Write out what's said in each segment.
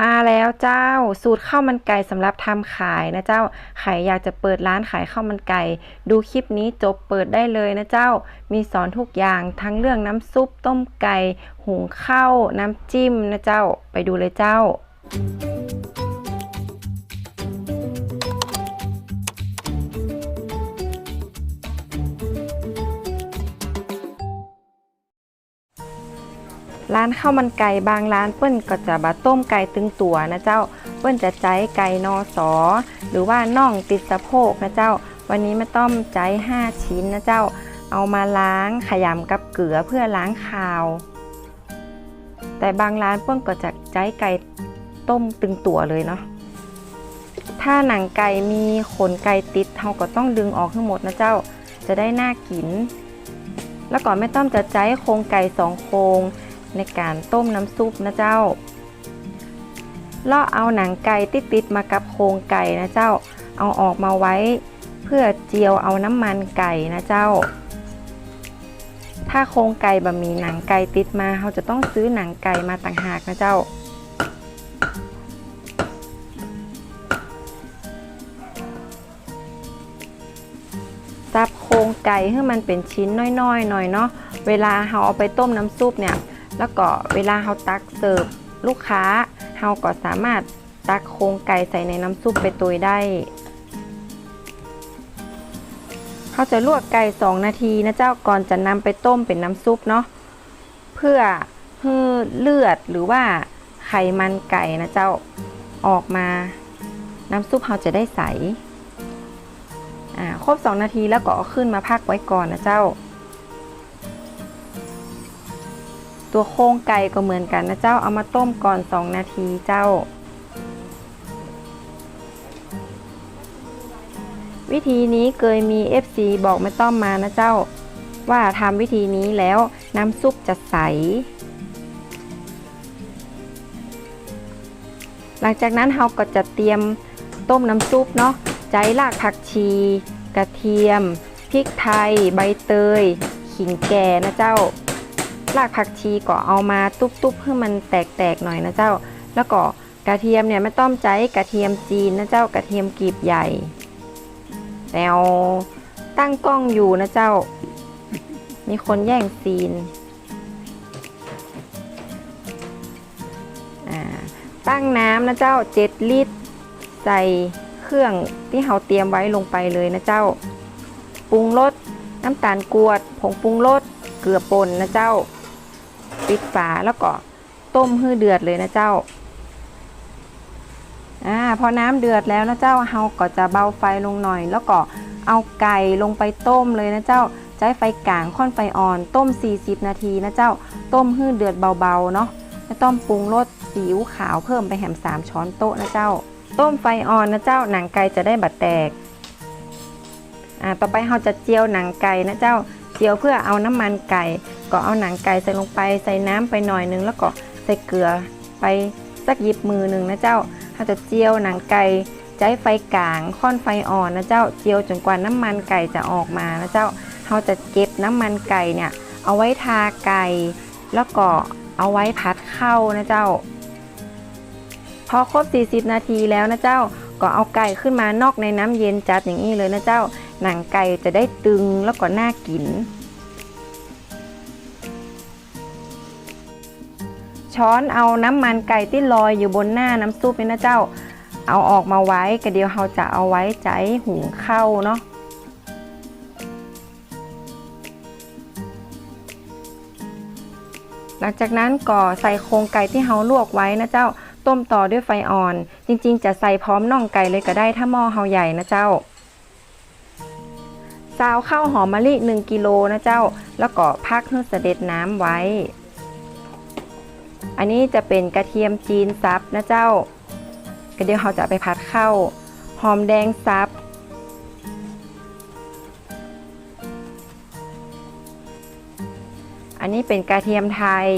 มาแล้วเจ้าสูตรข้าวมันไก่สำหรับทำขายนะเจ้าใครอยากจะเปิดร้านขายข้าวมันไก่ ดูคลิปนี้จบเปิดได้เลยนะเจ้า มีสอนทุกอย่างทั้งเรื่องน้ำซุปต้มไก่ หุงข้าวน้ำจิ้มนะเจ้าไปดูเลยเจ้า ร้านข้าวมันไก่บางร้านเปิ้นก็จะบะต้มไก่ตึงตัวนะเจ้า เปิ้นจะใจไก่นอสอ หรือว่าน่องติดสะโพกนะเจ้า วันนี้ไม่ต้องใจ 5 ชิ้นนะเจ้า เอามาล้างขยำกับเกลือเพื่อล้างคาว แต่บางร้านเปิ้นก็จะใจไก่ต้มตึงตัวเลยเนาะถ้าหนังไก่มีขนไก่ติดเราก็ต้องดึงออกทั้งหมดนะเจ้า จะได้น่ากิน แล้วก่อนไม่ต้องจะใจโครงไก่สองโครง ในการต้มน้ำซุปนะเจ้าเลาะเอาหนังไก่ติดติดมากับโครงไก่นะเจ้า เอาออกมาไว้ เพื่อเจียวเอาน้ำมันไก่นะเจ้า ถ้าโครงไก่บะมีหนังไก่ติดมาเราจะต้องซื้อหนังไก่มาต่างหากนะเจ้าซับโครงไก่ให้มันเป็นชิ้นน้อยๆหน่อยเนาะ เวลาเราเอาไปต้มน้ำซุปเนี่ย แล้วก็เวลาเราตักเสิร์ฟลูกค้าเราก็สามารถตักโครงไก่ใส่ในน้ำซุปไปตุยได้เขาจะลวกไก่ 2 นาทีนะเจ้าก่อนจะนำไปต้มเป็นน้ำซุปเนาะเพื่อให้เลือดหรือว่าไขมันไก่นะเจ้าออกมา น้ำซุปเราจะได้ใส อ่าครบ 2 นาทีแล้วก็ขึ้นมาพักไว้ก่อนนะเจ้า ตัวโครงไก่ก็เหมือนกันนะเจ้าเอามาต้มก่อน 2 นาทีเจ้า วิธีนี้เคยมี FC บอกไม่ต้องมานะเจ้า ว่าทำวิธีนี้แล้วน้ำซุปจะใส หลังจากนั้นเราก็จะเตรียมต้มน้ำซุปเนาะใจรากผักชี กระเทียม พริกไทย ใบเตย ขิงแก่นะเจ้า รากผักชีก็เอามาตุบๆให้มันแตกๆหน่อยนะเจ้า แล้วก็กระเทียมเนี่ยไม่ต้องใจกระเทียมจีนนะเจ้ากระเทียมกลีบใหญ่แล้วตั้งกล้องอยู่นะเจ้า มีคนแย่งซีนตั้งน้ำนะเจ้า 7 ลิตร ใส่เครื่องที่เราเตรียมไว้ลงไปเลยนะเจ้า ปรุงรสน้ำตาลกรวด ผงปรุงรส เกลือป่นนะเจ้า ปิดฝาแล้วก็ต้มให้เดือดเลยนะเจ้าอ่าพอน้ำเดือดแล้วนะเจ้าเฮาก็จะเบาไฟลงหน่อย แล้วก็เอาไก่ลงไปต้มเลยนะเจ้าใช้ไฟกลางค่อนไฟอ่อนต้ม 40 นาทีนะเจ้า ต้มให้เดือดเบาๆเนาะไม่ต้องปรุงรสซีอิ๊วขาวเพิ่มไปแหม3ช้อนโต๊ะนะเจ้า ต้มไฟอ่อนนะเจ้าหนังไก่จะได้บัดแตกอ่าต่อไปเราจะเจียวหนังไก่นะเจ้าเจียวเพื่อเอาน้ำมันไก่ ก็เอาหนังไก่ใส่ลงไปใส่น้ำไปหน่อยนึง แล้วก็ใส่เกลือไปสักหยิบมือหนึ่งนะเจ้าเราจะเจียวหนังไก่ใช้ไฟกลางค่อนไฟอ่อนนะเจ้าเจียวจนกว่าน้ำมันไก่จะออกมานะเจ้าเราจะเก็บน้ำมันไก่เนี่ยเอาไว้ทาไก่แล้วก็เอาไว้พัดเข้านะเจ้า พอครบ 40 นาทีแล้วนะเจ้าก็เอาไก่ขึ้นมานอกในน้ำเย็นจัดอย่างนี้เลยนะเจ้า หนังไก่จะได้ตึงแล้วก็น่ากิน ช้อนเอาน้ำมันไก่ที่ลอยอยู่บนหน้าน้ำซุปนี่นะเจ้า เอาออกมาไว้กระเดียวเราจะเอาไว้ใจหุงข้าวเนาะหลังจากนั้นก็ใส่โครงไก่ที่เราลวกไว้นะเจ้า ต้มต่อด้วยไฟอ่อน จริงๆ จะใส่พร้อมน่องไก่เลยก็ได้ถ้าหม้อเฮาใหญ่นะเจ้าซาวข้าวหอมมะลิ1กิโลนะเจ้า แล้วก็พักให้เสด็จน้ำไว้ อันนี้จะเป็นกระเทียมจีนซับนะเจ้าก็เดี๋ยวเราจะไปพัดเข้าหอมแดงซับ อันนี้เป็นกระเทียมไทย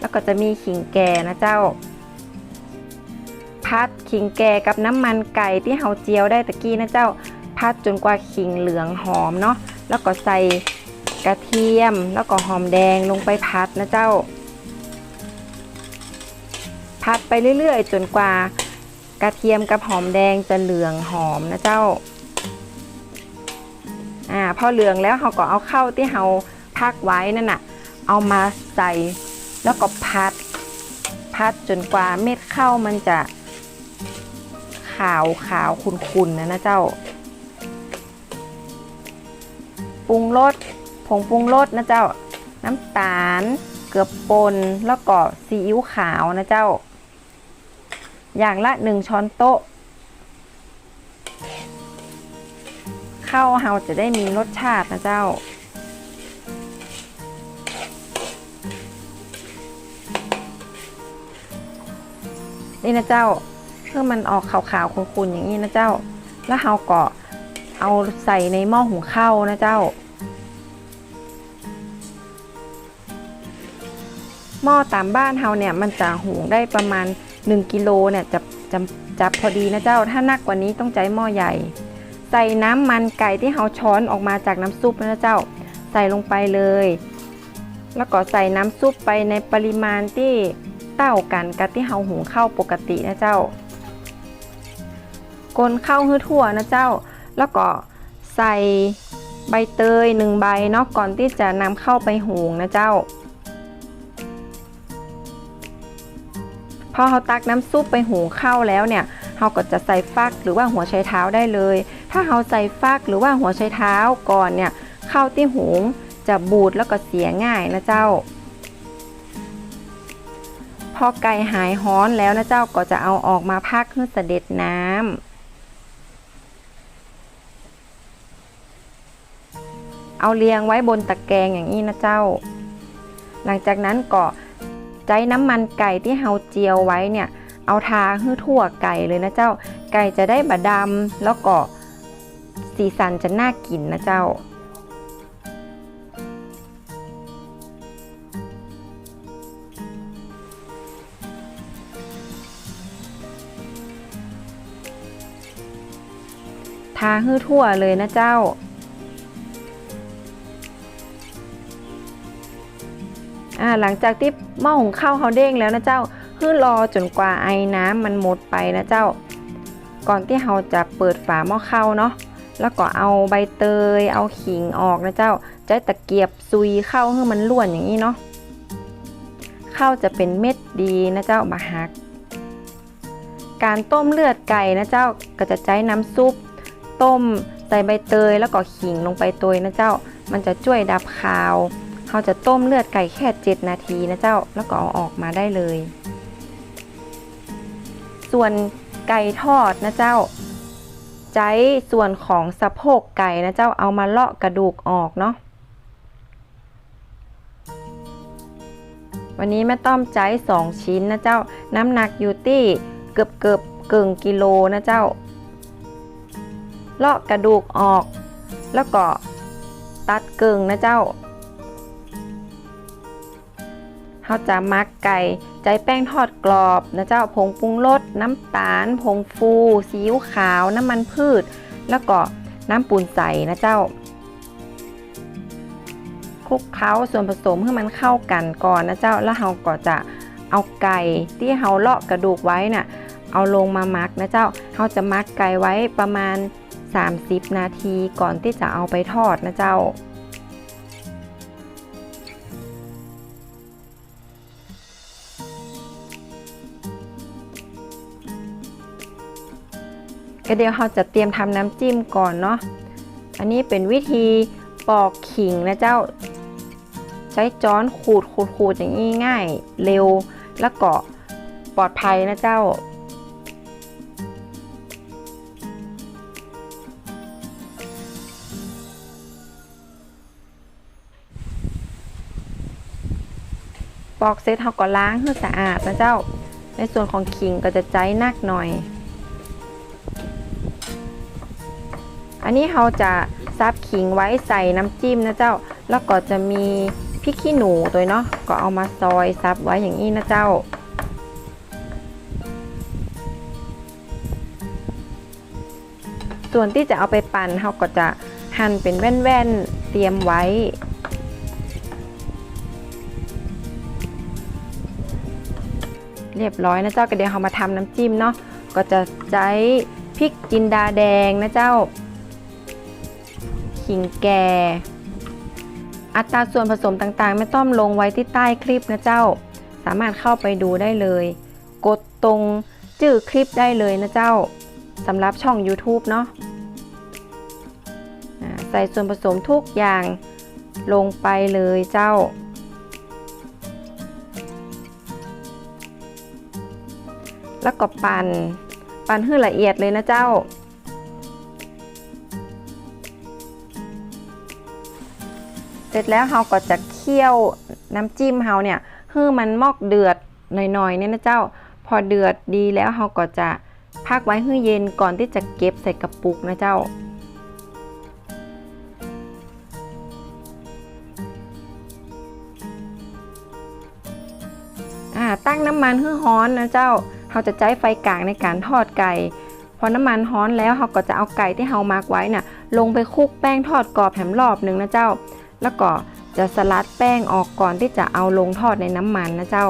แล้วก็จะมีขิงแก่นะเจ้า พัดขิงแก่กับน้ำมันไก่ที่เฮาเจียวได้ตะกี้นะเจ้า พัดจนกว่าขิงเหลืองหอมเนาะ แล้วก็ใส่กระเทียม แล้วก็หอมแดงลงไปพัดนะเจ้าพัดไปเรื่อยๆ จนกว่ากระเทียมกับหอมแดงจะเหลืองหอมนะเจ้า อ่าพอเหลืองแล้วเราก็เอาเข้าวที่เราพักไว้นั่นน่ะ เอามาใส่แล้วก็พัด พัดจนกว่าเม็ดข้าวมันจะขาวขาวขุ่นๆนะนะเจ้า ปรุงรสผงปรุงรสนะเจ้า น้ำตาล เกลือป่นแล้วก็ซีอิ๊วขาวนะเจ้า อย่างละหนึ่งช้อนโต๊ะข้าวเฮาจะได้มีรสชาตินะเจ้า นี่นะเจ้าเพื่อมันออกขาวๆขุ่นๆอย่างนี้นะเจ้า แล้วเฮาก็ เอาใส่ในหม้อหุงข้าวนะเจ้า หม้อตามบ้านเฮาเนี่ยมันจะหุงได้ประมาณ 1กิโลเนี่ยจะจะจับพอดีนะเจ้า ถ้านักกว่านี้ต้องใช้หม้อใหญ่ ใส่น้ำมันไก่ที่เฮาช้อนออกมาจากน้ำซุปนะเจ้า ใส่ลงไปเลย แล้วก็ใส่น้ำซุปไปในปริมาณที่เต้ากันกับที่เฮาหุงข้าวปกตินะเจ้า กลข้าวให้ทั่วนะเจ้า แล้วก็ใส่ใบเตยหนึ่งใบเนาะก่อนที่จะนำเข้าไปหุงนะเจ้า พอเราตักน้ำซุปไปหุงข้าวแล้วเนี่ยเราก็จะใส่ฟักหรือว่าหัวไชเท้าได้เลย ถ้าเราใส่ฟักหรือว่าหัวไชเท้าก่อนเนี่ยข้าวที่หุงจะบูดแล้วก็เสียง่ายนะเจ้า พอไก่หายฮ้อนแล้วนะเจ้าก็จะเอาออกมาพักเพื่อเสด็จน้ำ เอาเรียงไว้บนตะแกรงอย่างนี้นะเจ้า หลังจากนั้นก็ใจน้ำมันไก่ที่เฮาเจียวไว้เนี่ยเอาทาให้ทั่วไก่เลยนะเจ้า ไก่จะได้บะดำแล้วก็สีสันจะน่ากินนะเจ้า ทาให้ทั่วเลยนะเจ้า หลังจากที่หม้อหุงข้าวเขาเด้งแล้วนะเจ้าคือรอจนกว่าไอ้น้ำมันหมดไปนะเจ้า ก่อนที่เราจะเปิดฝาหม้อข้าวเนาะแล้วก็เอาใบเตย เอาขิงออกนะเจ้าใช้ตะเกียบซุยข้าวให้มันล้วนอย่างนี้เนาะข้าวจะเป็นเม็ดดีนะเจ้าบะฮัก การต้มเลือดไก่นะเจ้าก็จะใช้น้ำซุป ต้มใส่ใบเตยแล้วก็ขิงลงไปตัวนะเจ้า มันจะช่วยดับคาว เราจะต้มเลือดไก่แค่7นาทีนะเจ้า แล้วก็เอาออกมาได้เลย ส่วนไก่ทอดนะเจ้าใจส่วนของสะโพกไก่นะเจ้าเอามาเลาะกระดูกออกเนาะวันนี้แม่ต้อมใจ2ชิ้นนะเจ้า น้ำหนักอยู่ที่เกือบเกือบเกิงกิโลนะเจ้า เลาะกระดูกออก แล้วก็ตัดเกิงนะเจ้า เขาจะมักไก่ใจแป้งทอดกรอบนะเจ้าผงปรุงรสน้ำตาล ผงฟูซีอิ๊วขาว น้ำมันพืช แล้วก็น้ำปูนใสนะเจ้าคลุกเคล้าส่วนผสมให้มันเข้ากันก่อนนะเจ้าแล้วเราก็จะเอาไก่ที่เราเลาะกระดูกไว้น่ะเอาลงมามักนะเจ้าเราจะมักไก่ไว้ประมาณ 30 นาทีก่อนที่จะเอาไปทอดนะเจ้า ก็เดี๋ยวเราจะเตรียมทำน้ำจิ้มก่อนเนาะ อันนี้เป็นวิธีปอกขิงนะเจ้า ใช้จ้อนขูดขูดขูดอย่างนี้ง่าย เร็วแล้วก็ปลอดภัยนะเจ้า ปอกเสร็จเราก็ล้างให้สะอาดนะเจ้า ในส่วนของขิงก็จะใจนักหน่อย อันนี้เราจะซับขิงไว้ใส่น้ำจิ้มนะเจ้า แล้วก็จะมีพริกขี้หนูตัวเนาะ ก็เอามาซอยซับไว้อย่างนี้นะเจ้า ส่วนที่จะเอาไปปั่นเราก็จะหั่นเป็นแว่นๆ เตรียมไว้ เรียบร้อยนะเจ้าก็เดี๋ยวเรามาทำน้ำจิ้มเนาะ ก็จะใช้พริกจินดาแดงนะเจ้า ขิงแก่ อัตราส่วนผสมต่างๆ ไม่ต้องลงไว้ที่ใต้คลิปนะเจ้า สามารถเข้าไปดูได้เลย กดตรงจื่อคลิปได้เลยนะเจ้าสำหรับช่อง YouTube เนาะใส่ส่วนผสมทุกอย่างลงไปเลยเจ้า แล้วก็ปั่น ปั่นให้ละเอียดเลยนะเจ้า ร็จแล้วเราก็จะเคี่ยวน้ำจิ้มเราเนี่ยให้มันมอกเดือดหน่อยๆเนี่ยนะเจ้า พอเดือดดีแล้วเราก็จะพักไว้ให้เย็นก่อนที่จะเก็บใส่กระปุกนะเจ้า ตั้งน้ำมันให้ร้อนนะเจ้าเราจะใช้ไฟกลางในการทอดไก่พอน้ำมันร้อนแล้วเราก็จะเอาไก่ที่เรามาร์กไว้น่ะลงไปคลุกแป้งทอดกรอบแหมรอบหนึ่งนะเจ้า แล้วก็จะสลัดแป้งออกก่อนที่จะเอาลงทอดในน้ำมันนะเจ้า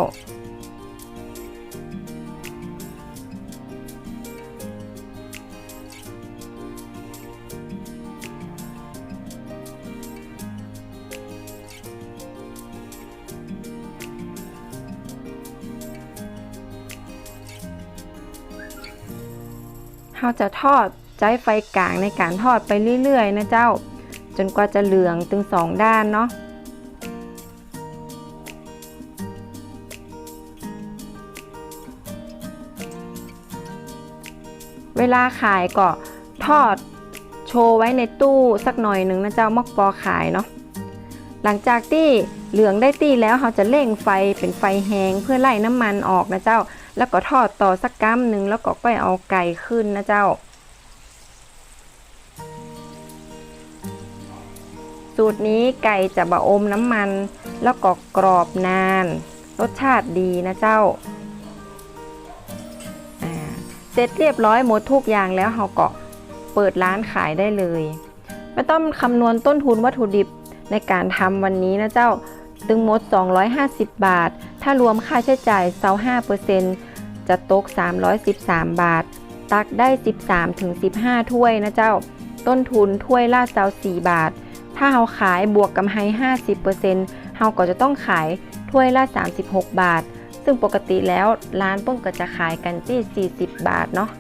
เราจะทอดใช้ไฟกลางในการทอดไปเรื่อยๆ นะเจ้า จนกว่าจะเหลืองถึงสองด้านเนาะเวลาขายก็ทอดโชว์ไว้ในตู้สักหน่อยหนึ่งนะเจ้ามอกปอขายเนาะหลังจากที่เหลืองได้ตีแล้วเราจะเร่งไฟเป็นไฟแห้งเพื่อไล่น้ำมันออกนะเจ้า แล้วก็ทอดต่อสักกัมหนึ่งแล้วก็ค่อยเอาไก่ขึ้นนะเจ้า สูตรนี้ไก่จะบะอมน้ำมัน แล้วก็กรอบนาน รสชาติดีนะเจ้า เสร็จเรียบร้อยหมดทุกอย่างแล้วเราก็เปิดร้านขายได้เลยไม่ต้องคำนวณต้นทุนวัตถุดิบในการทำวันนี้นะเจ้า ตึงหมด 250 บาท ถ้ารวมค่าใช้จ่าย25%จะตก 313 บาท ตักได้ 13ถึง15 ถ้วยนะเจ้า ต้นทุนถ้วยละ24บาท ถ้าเราขายบวกกำไร 50%เราก็จะต้องขายถ้วยละ 36 บาท ซึ่งปกติแล้วร้านเปิ้งก็จะขายกันที่ 40 บาทเนาะ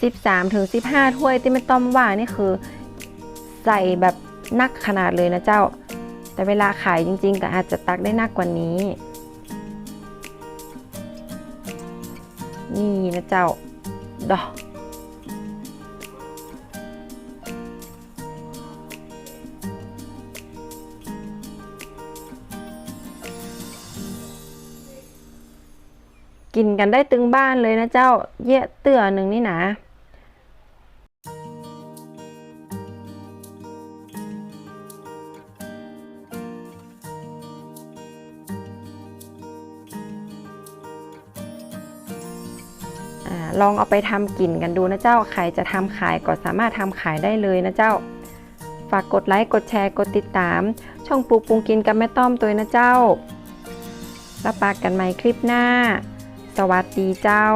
13ถึง15 ถ้วยที่ไม่ต้อมว่านี่คือใส่แบบนักขนาดเลยนะเจ้า แต่เวลาขายจริง ๆ ก็อาจจะตักได้นักกว่านี้ นี่นะเจ้าดอก กินกันได้ตึงบ้านเลยนะเจ้า เยะเตื่อหนึ่งนี่นะลองเอาไปทำกินกันดูนะเจ้า ใครจะทำขายก็สามารถทำขายได้เลยนะเจ้า ฝากกดไลค์ กดแชร์ กดติดตาม ช่องปลูกปรุงกินกับแม่ต้อมตัวนะเจ้า แล้วปากกันใหม่คลิปหน้า วัสดีเจ้า